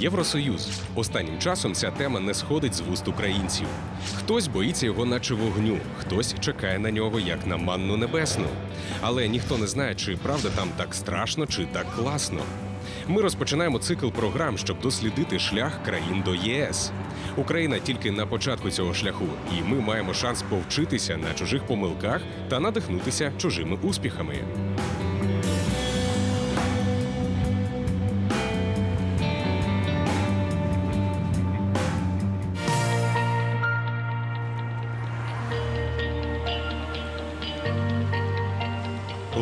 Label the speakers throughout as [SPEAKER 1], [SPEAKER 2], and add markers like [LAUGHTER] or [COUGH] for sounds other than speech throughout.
[SPEAKER 1] Євросоюз. Останнім часом ця тема не сходить з вуст українців. Хтось боїться його, наче вогню, хтось чекає на нього як на манну небесну. Але ніхто не знає, чи правда там так страшно, чи так класно. Ми розпочинаємо цикл програм, щоб дослідити шлях країн до ЄС. Україна тільки на початку цього шляху, і ми маємо шанс повчитися на чужих помилках та надихнутися чужими успіхами.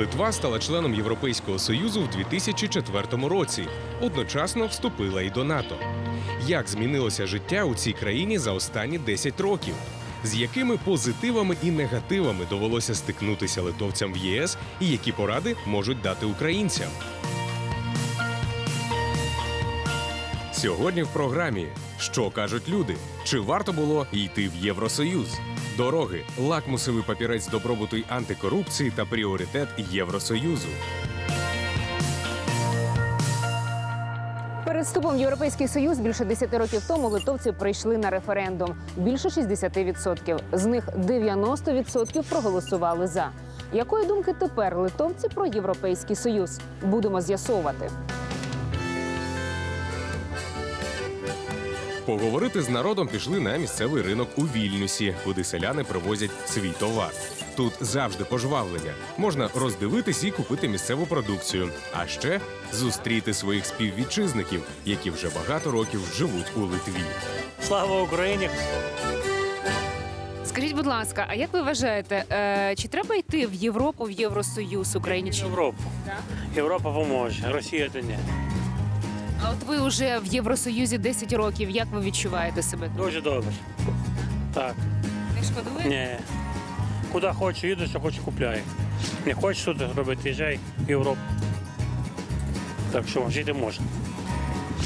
[SPEAKER 1] Литва стала членом Європейського союзу в 2004 році. Одночасно вступила і до НАТО. Як змінилося життя у цій країні за останні 10 років? З якими позитивами і негативами довелося стикнутися литовцям в ЄС, і які поради можуть дати українцям? Сьогодні в програмі що кажуть люди? Чи варто було йти в Євросоюз? Дороги, лакмусовий папірець добробуту й антикорупції та пріоритет Євросоюзу.
[SPEAKER 2] Перед вступом в Європейський Союз більше 10 років тому литовці прийшли на референдум. Більше 60%. З них 90% проголосували за. Якої думки тепер литовці про європейський союз? Будемо з'ясовувати.
[SPEAKER 1] Поговорити з народом пішли на місцевий ринок у Вільнюсі, куди селяни привозять свій товар. Тут завжди пожвавлення. Можна роздивитись і купити місцеву продукцію, а ще зустріти своїх співвітчизників, які вже багато років живуть у Литві.
[SPEAKER 3] Слава Україні!
[SPEAKER 2] Скажіть, будь ласка, а як ви вважаєте, е, чи треба йти в Європу, в Євросоюз Україні? Чи ні?
[SPEAKER 3] Європу. Європа поможе, Росія то ні.
[SPEAKER 2] От ви вже в Євросоюзі 10 років. Як ви відчуваєте себе?
[SPEAKER 3] Дуже добре. Так,
[SPEAKER 2] Не шкодуєте?
[SPEAKER 3] ні. Куди хочу, їду, що хочу, купляю. Не хочеш тут робити, їжджай в Європу. Так що жити можна.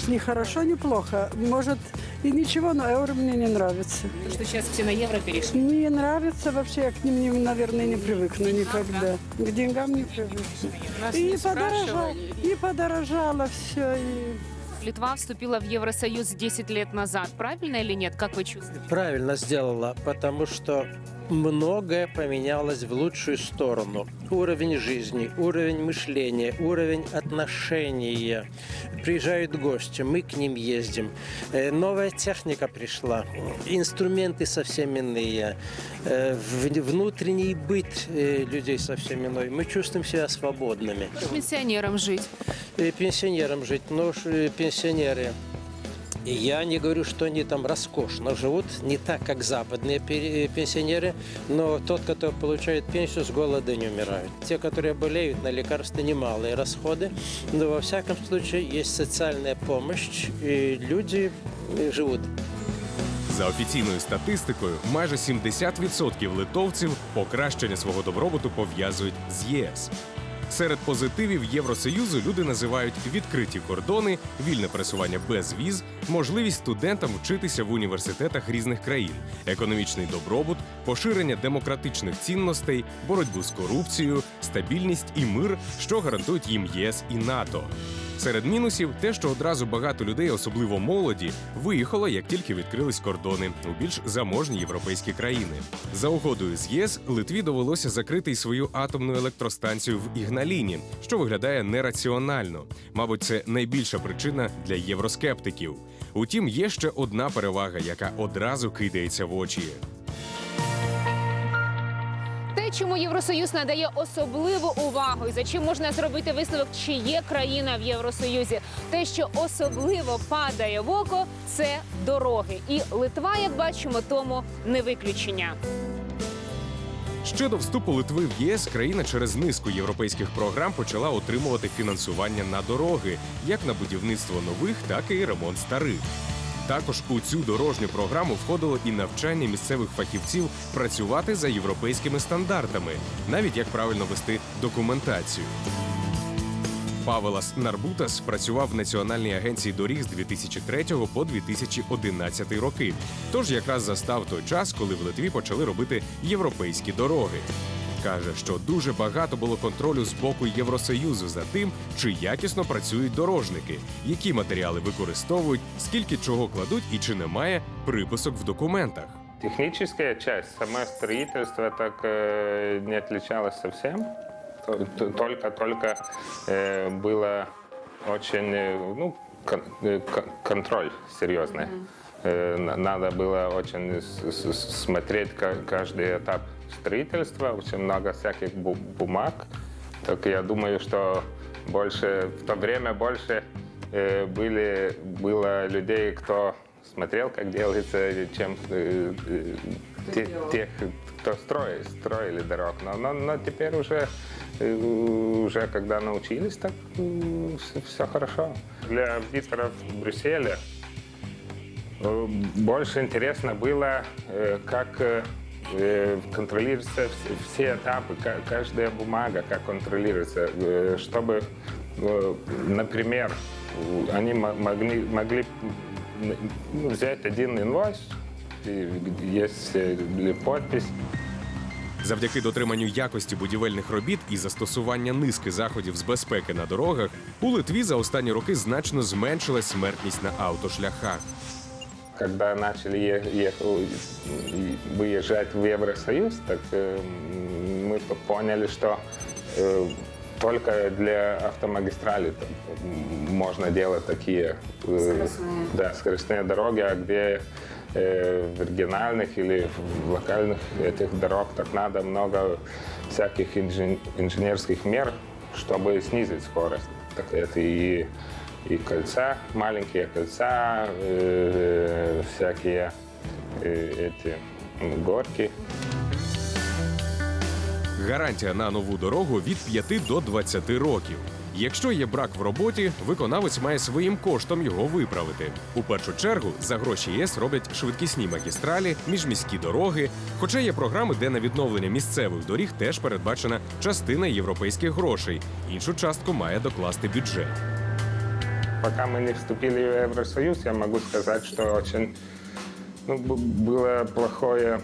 [SPEAKER 4] Не хорошо, не плохо. Может и ничего, но евро мне не нравится.
[SPEAKER 2] Тому що зараз всі на євро перейшли.
[SPEAKER 4] Не нравится вообще, я к ним, не- наверное, не привыкну никогда. К деньгам не привыкну. И подорожало, и подорожало все. И...
[SPEAKER 2] Литва вступила в Евросоюз 10 лет назад. Правильно или нет? Как вы чувствуете?
[SPEAKER 5] Правильно сделала, потому что многое поменялось в лучшую сторону. Уровень жизни, уровень мышления, уровень отношения. Приезжают гости, мы к ним ездим. Э, Новая техника пришла, инструменты совсем иные, э, внутренний быт э, людей совсем иной. Мы чувствуем себя свободными.
[SPEAKER 2] Пенсионерам жить.
[SPEAKER 5] Пенсионерам жить, но э, пенсионеры и я не говорю, что они там роскошно живут, не так, как западные пе- пенсионеры, но тот, который получает пенсию, с голода не умирают. Те, которые болеют на лекарства, немалые расходы, но во всяком случае есть социальная помощь, и люди э, живут.
[SPEAKER 1] За офіційною статистикою, майже 70% литовців покращення свого добробуту пов'язують з ЄС. Серед позитивів Євросоюзу люди називають відкриті кордони, вільне пересування без віз, можливість студентам вчитися в університетах різних країн, економічний добробут, поширення демократичних цінностей, боротьбу з корупцією, стабільність і мир, що гарантують їм ЄС і НАТО. Серед мінусів те, що одразу багато людей, особливо молоді, виїхало, як тільки відкрились кордони у більш заможні європейські країни. За угодою з ЄС Литві довелося закрити й свою атомну електростанцію в Ігналіні, що виглядає нераціонально. Мабуть, це найбільша причина для євроскептиків. Утім, є ще одна перевага, яка одразу кидається в очі.
[SPEAKER 2] Чому Євросоюз надає особливу увагу, і за чим можна зробити висновок, чи є країна в Євросоюзі. Те, що особливо падає в око, це дороги. І Литва, як бачимо, тому не виключення.
[SPEAKER 1] Ще до вступу Литви в ЄС країна через низку європейських програм почала отримувати фінансування на дороги, як на будівництво нових, так і ремонт старих. Також у цю дорожню програму входило і навчання місцевих фахівців працювати за європейськими стандартами, навіть як правильно вести документацію. Павелас Нарбутас працював в Національній агенції доріг з 2003 по 2011 роки. Тож якраз застав той час, коли в Литві почали робити європейські дороги каже, що дуже багато було контролю з боку Євросоюзу за тим, чи якісно працюють дорожники, які матеріали використовують, скільки чого кладуть і чи немає приписок в документах.
[SPEAKER 6] Техническая часть, само строительство так э, не отличалось совсем. То- то- Только, только э, было очень, э, ну, кон- э, кон- контроль серьезный. Э, на- Надо было очень смотреть ка- каждый этап строительства, очень много всяких бу- бумаг. Так я думаю, что больше в то время больше э, были было людей, кто смотрел, как делается, чем э, э, те- тех, кто строит, строили дорог. Но, но, но теперь уже, э, уже когда научились, так все, хорошо. Для аудиторов в Брюсселе э, больше интересно было, э, как э, э, контролируются вс- все этапы, ка- каждая бумага, как контролируется, э, чтобы, э, например, э, они мо- могли, могли м, ну, взять один инвойс, и где есть э, подпись,
[SPEAKER 1] Завдяки дотриманню якості будівельних робіт і застосування низки заходів з безпеки на дорогах у Литві за останні роки значно зменшилась смертність на автошляхах.
[SPEAKER 6] Когда начали е- е- и выезжать в Евросоюз, так э, мы по- поняли, что э, только для автомагистрали можно делать такие э, да, скоростные дороги, а где в оригинальных или в локальных этих дорог так надо много всяких инжен- инженерских мер, чтобы снизить скорость. Так это и и кольца, маленькие кольца, э, всякие э, эти м, горки.
[SPEAKER 1] Гарантія на нову дорогу від 5 до 20 років. Якщо є брак в роботі, виконавець має своїм коштом його виправити. У першу чергу за гроші ЄС роблять швидкісні магістралі, міжміські дороги. Хоча є програми, де на відновлення місцевих доріг теж передбачена частина європейських грошей. Іншу частку має докласти бюджет.
[SPEAKER 6] Пока мы не вступили в Евросоюз, я могу сказать, что очень ну, было плохое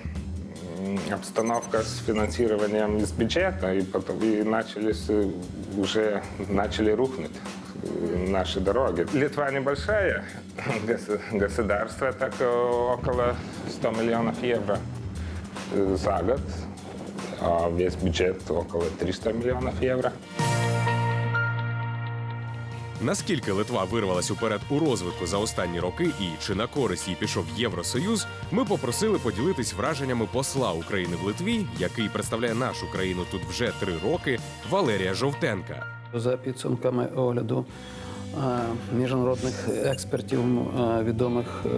[SPEAKER 6] м, обстановка с финансированием из бюджета, и, потом, и начались э, уже начали рухнуть э, наши дороги. Литва небольшая [LAUGHS] гос- государство, так э, около 100 миллионов евро за год, а весь бюджет около 300 миллионов евро.
[SPEAKER 1] Наскільки Литва вирвалась уперед у розвитку за останні роки і чи на користь їй пішов Євросоюз, ми попросили поділитись враженнями посла України в Литві, який представляє нашу країну тут вже три роки, Валерія Жовтенка.
[SPEAKER 7] За підсумками огляду е, міжнародних експертів е, відомих е,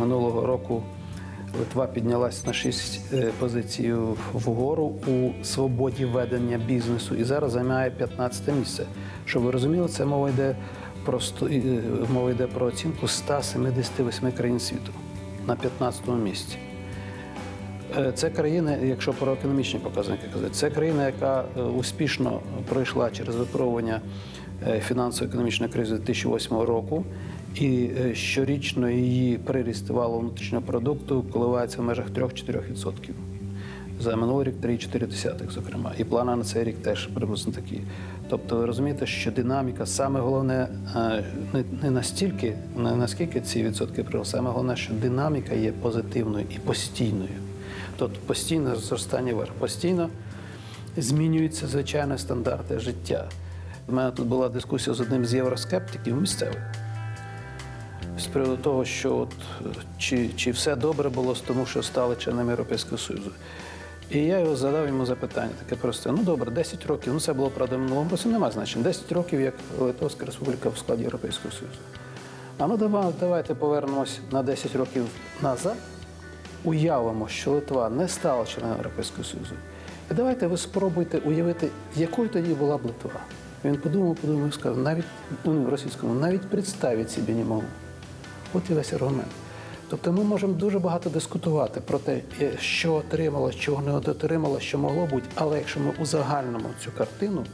[SPEAKER 7] минулого року, Литва піднялась на шість е, позицій вгору у свободі ведення бізнесу і зараз займає 15 місце. Щоб ви розуміли, це мова йде про е, мова йде про оцінку 178 країн світу на 15 місці. Е, Це країна, якщо про економічні показники казати, це країна, яка успішно пройшла через випробування фінансово-економічної кризи 2008 року, і е, щорічно її приріст валового внутрішнього продукту коливається в межах 3-4%. За минулий рік 3,4, зокрема, і плани на цей рік теж приблизно такі. Тобто, ви розумієте, що динаміка, саме головне, е, не, не настільки, не наскільки ці відсотки приросли, саме головне, що динаміка є позитивною і постійною. Тобто постійне зростання вверх, постійно змінюються звичайно стандарти життя. У мене тут була дискусія з одним з євроскептиків місцевих з приводу того, що от, е, чи, чи все добре було з тому, що стали членами Європейського Союзу. І я його задав йому запитання таке просте. Ну добре, 10 років, ну це було правда минулому році, немає значення. 10 років як Литовська Республіка в складі Європейського Союзу. А ну давайте повернемось на 10 років назад, уявимо, що Литва не стала членом Європейського Союзу. І давайте ви спробуйте уявити, якою тоді була б Литва. Він подумав, подумав і сказав, навіть ну, в російському, навіть представити собі не можу. От і весь аргумент. Тобто ми можемо дуже багато дискутувати про те, е, що отримало, чого не отримало, що могло бути. Але якщо ми узагальнимо цю картину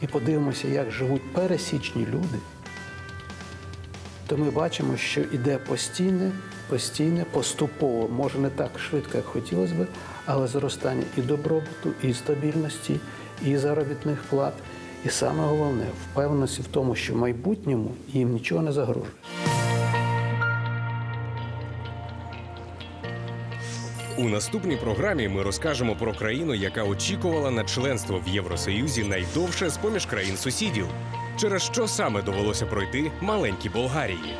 [SPEAKER 7] і подивимося, як живуть пересічні люди, то ми бачимо, що йде постійне, постійне, поступово, може не так швидко, як хотілося би, але зростання і добробуту, і стабільності, і заробітних плат. І саме головне впевненості в тому, що в майбутньому їм нічого не загрожує.
[SPEAKER 1] У наступній програмі ми розкажемо про країну, яка очікувала на членство в Євросоюзі найдовше з поміж країн сусідів, через що саме довелося пройти маленькій Болгарії.